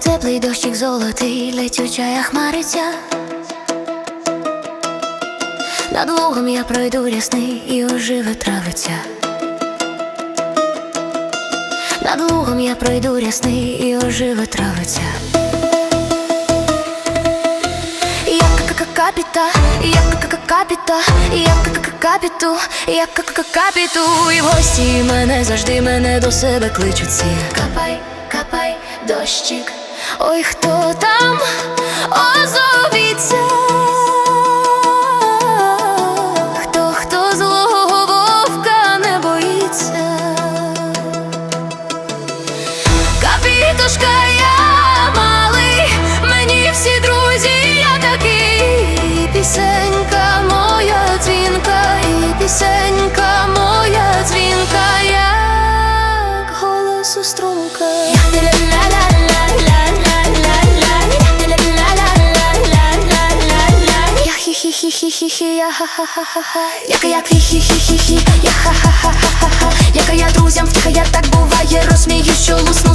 Теплий дощик золотий, летюча я хмариця. Над лугом я пройду рясний і оживе травиця. Над лугом я пройду рясний і оживе травиця. Я капіта, я капіта, я капіту, я капіту, і в гості мене завжди мене до себе кличуть. Капай, капай, дощик. Ой, хто там озовіться? Хі-хі-хі-хі-хі, я ха-ха-ха-ха Яка я хі-хі-хі-хі, я ха-ха-ха-ха Яка я друзям втіха, так буває, розсмію, що лусну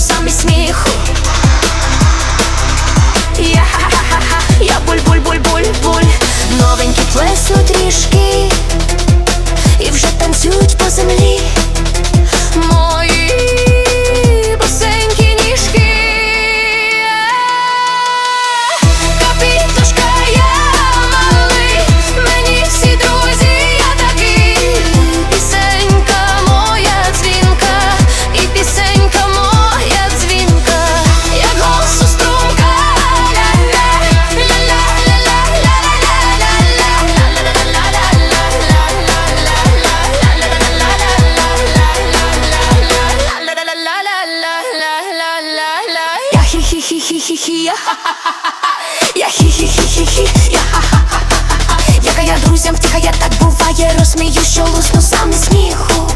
хі-хі-хі-хі-хі, я ха-ха-ха-ха. Я хі-хі-хі-хі-хі, я ха-ха-ха-ха. Яка я друзям втіха, я так буває, розсмію, що лусну сам сміху.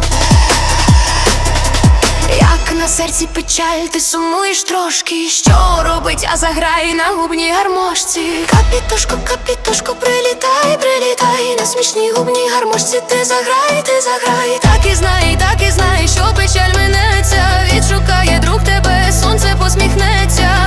Як на серці печаль, ти сумуєш трошки, що робить, а заграй на губній гармошці. Капітошко, капітошко, прилітай, прилітай На смішній губній гармошці ти заграй, ти заграй. Так і знай, так і знай, що печаль минеться Відшукає друг тебе, сонце посміхнеться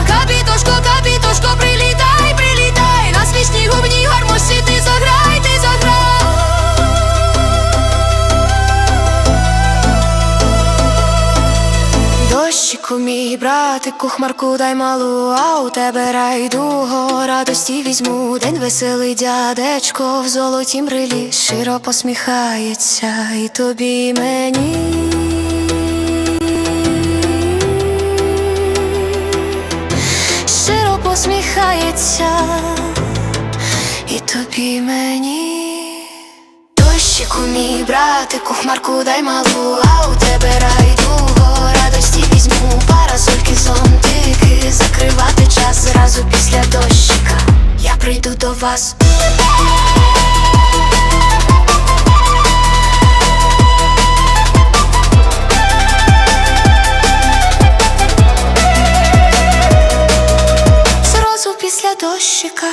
мій братику, хмарку дай малу, а у тебе райдуго радості візьму. День веселий дядечко в золотім рилі широ посміхається і тобі і мені. Широ посміхається і тобі і мені. Дощику, мій братику, хмарку дай малу, а у тебе візьму парасольки, зонтики, закривати час зразу після дощика. Я прийду до вас. Після дощика.